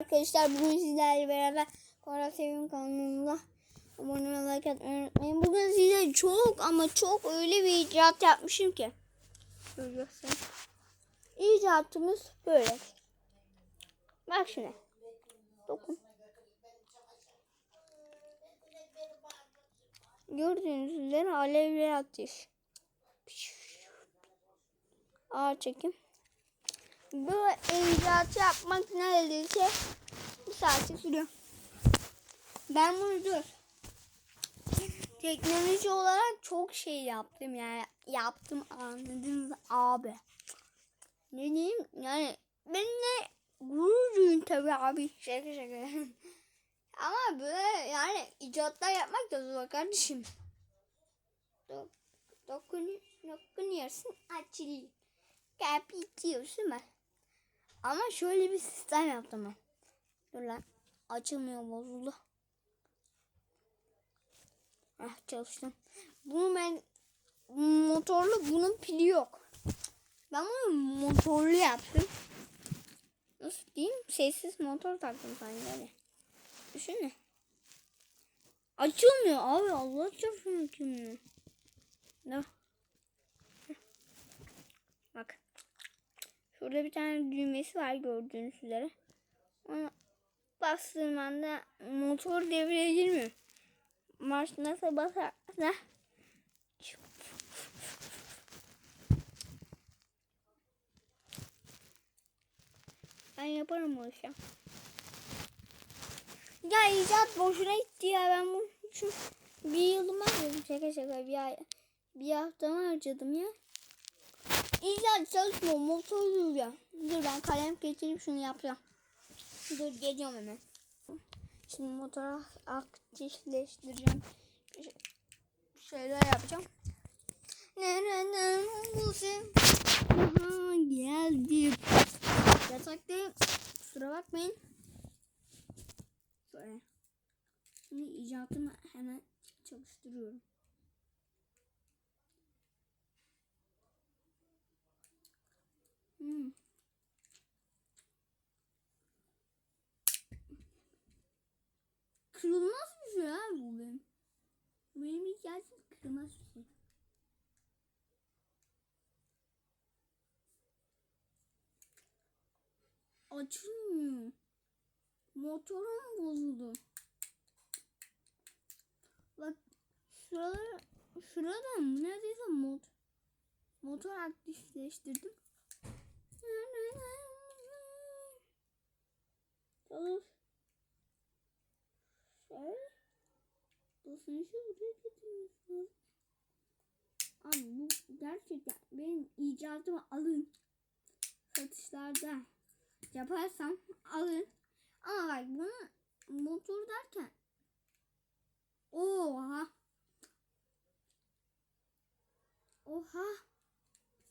Arkadaşlar bugün sizlerle beraber Kora Sevim kanalında abone olmayı like atmayı unutmayın. Bugün size çok ama çok öyle bir icat yapmışım ki. Görüyorsun. İcatımız böyle. Bak şuna. Dokun. Gördüğünüz üzere alevli ateş. Ağır çekim. Bu icatı yapmak neredeyse bir saati sürüyor. Ben bunu dur. Teknoloji olarak çok şey yaptım yani yaptım anladınız abi. Ne diyeyim yani benimle gurur duyun tabii abi şaka şaka. Ama böyle yani icatlar yapmak da zor kardeşim. Dok dokun dokunuyorsun açılıyor. Kapatıyorsun ben. Ama şöyle bir sistem yaptım ben. Dur lan. Açılmıyor bozuldu. Ah çalıştım. Bunu ben motorlu bunun pili yok. Ben bunu motorlu yaptım. Nasıl diyeyim? Sessiz motor taktım sanki öyle. Düşünün. Açılmıyor abi Allah çarpsın açılmıyor. Ne? Bak. Şurada bir tane düğmesi var gördüğünüz üzere. Ona bastığım anda motor devreye girmiyor. Marş nasıl basarsa ben yaparım o işi. Ya icat boşuna gitti ya ben bu için bir yılımı harcadım şaka şaka bir bir haftamı harcadım ya. İcat çalışmıyor motor duruyor. Dur ben kalem getirip şunu yapacağım. Dur geliyorum hemen. Şimdi motoru aktifleştireceğim. Şeyler yapacağım. Nereden bulsun? Aha geldim. Yataktayım. Kusura bakmayın. Şöyle. Şimdi icatımı hemen çalıştırıyorum. Hmm. Kırılmaz bir şey ha bu benim. Benim ihtiyacım kırılmaz bir şey. Açılmıyor. Motorum bozuldu. Bak şuralara şuradan neredeyse mod motor aktifleştirdim. Çalış. Şöyle. Basınçı buraya getirmişsin. Abi bu gerçekten benim icadımı alın. Satışlarda yaparsam alın. Ama bak bunu motor derken Oha. Oha.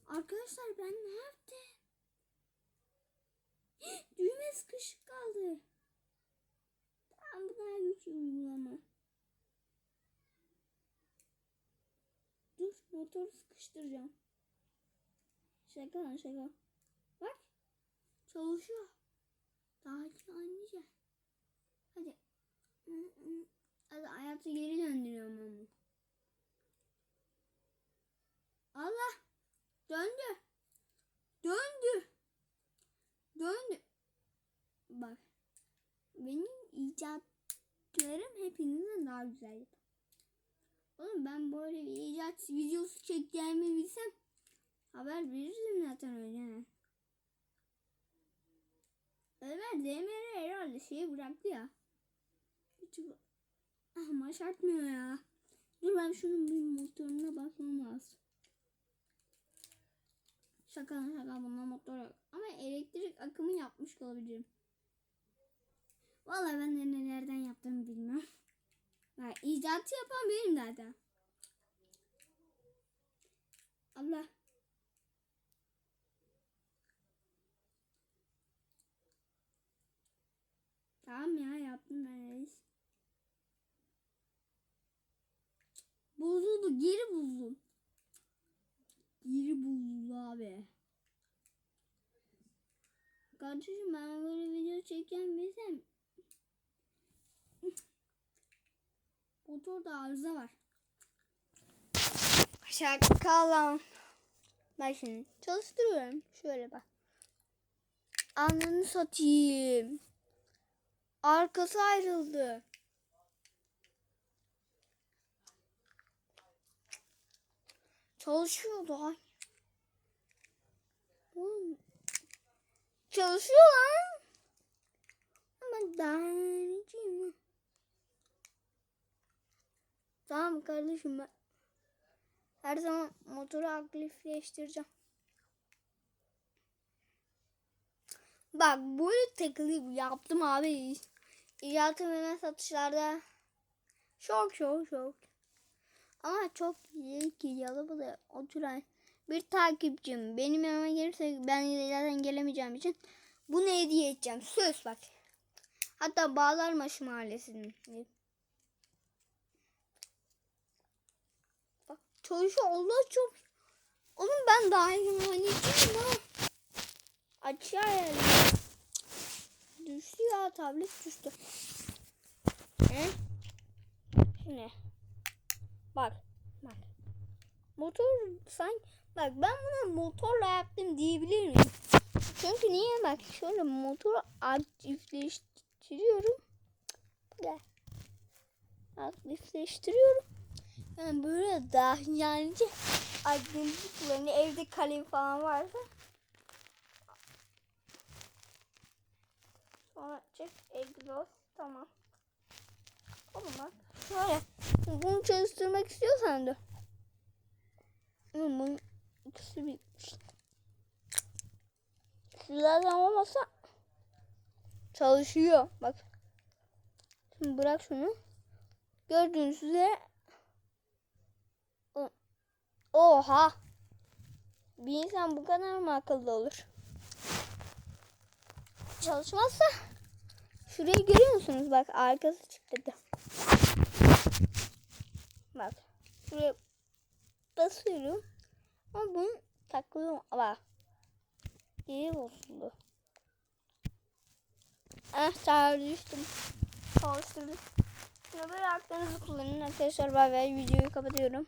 Arkadaşlar ben ne yaptım? Düğme sıkışık kaldı. Tamam bu daha uygulama. Dur motoru sıkıştıracağım. Şaka lan şaka. Bak. Çalışıyor. Daha ki annece. Hadi. Hadi hayatı geri döndürüyorum onu. Allah. Döndü. Döndü. Döndü. Bak. Benim icatlarım hepinizden daha güzel. Oğlum ben böyle bir icat videosu çekeceğimi bilsem haber verirdim zaten öyle. Evet DMR herhalde şeyi bıraktı ya. Hiç ama şartmıyor ya. Dur ben şunun bir motoruna bakmam lazım. Şaka şaka bunda motor yok. Ama elektrik akımı yapmış olabilirim. Vallahi ben de nelerden yaptığımı bilmiyorum. Ya, icatı yapan benim zaten. Allah. Tamam ya yaptım ben reis. Bozuldu geri buldum. Geri buldu abi. Kardeşim ben böyle video çeken bilsem. Motorda arıza var. Şaka lan. Ben şimdi çalıştırıyorum. Şöyle bak. Anını satayım. Arkası ayrıldı. Çalışıyordu ay. Oğlum, Çalışıyor lan. Ama deneyeceğim. Tamam kardeşim ben her zaman motoru aktifleştireceğim. Bak böyle takılı yaptım abi. İcatım hemen satışlarda. Çok çok çok. Ama çok iyi ki Yalova'da oturan bir takipçim benim yanıma gelirse ben zaten gelemeyeceğim için bunu hediye edeceğim. Söz bak. Hatta Bağlarmaşı Mahallesi'nin. Çalışıyor Allah çok. Oğlum ben daha iyi oynayacağım ha. Açıyor yani. Düştü ya tablet düştü. He? Şimdi. Bak. Bak. Motor sanki bak ben buna motorla yaptım diyebilir miyim? Çünkü niye bak şöyle motoru aktifleştiriyorum. Gel. Aktifleştiriyorum. Yani böyle daha yani aydınlıklarını evde kalem falan varsa sonra çek egzoz tamam. Oğlum bak şöyle bunu çalıştırmak istiyorsan da bunun ikisi bitmiş. Şu zaten olmasa çalışıyor. Bak. Şimdi bırak şunu. Gördüğünüz üzere Oha. Bir insan bu kadar mı akıllı olur? Çalışmazsa şurayı görüyor musunuz? Bak arkası çıktı. Bak. Şuraya basıyorum. Ama bunu takıyorum. Bak. İyi bozuldu. Sağ düştüm. Çalıştırdım. Şimdi böyle aklınızı kullanın arkadaşlar. Bay bay. Videoyu kapatıyorum.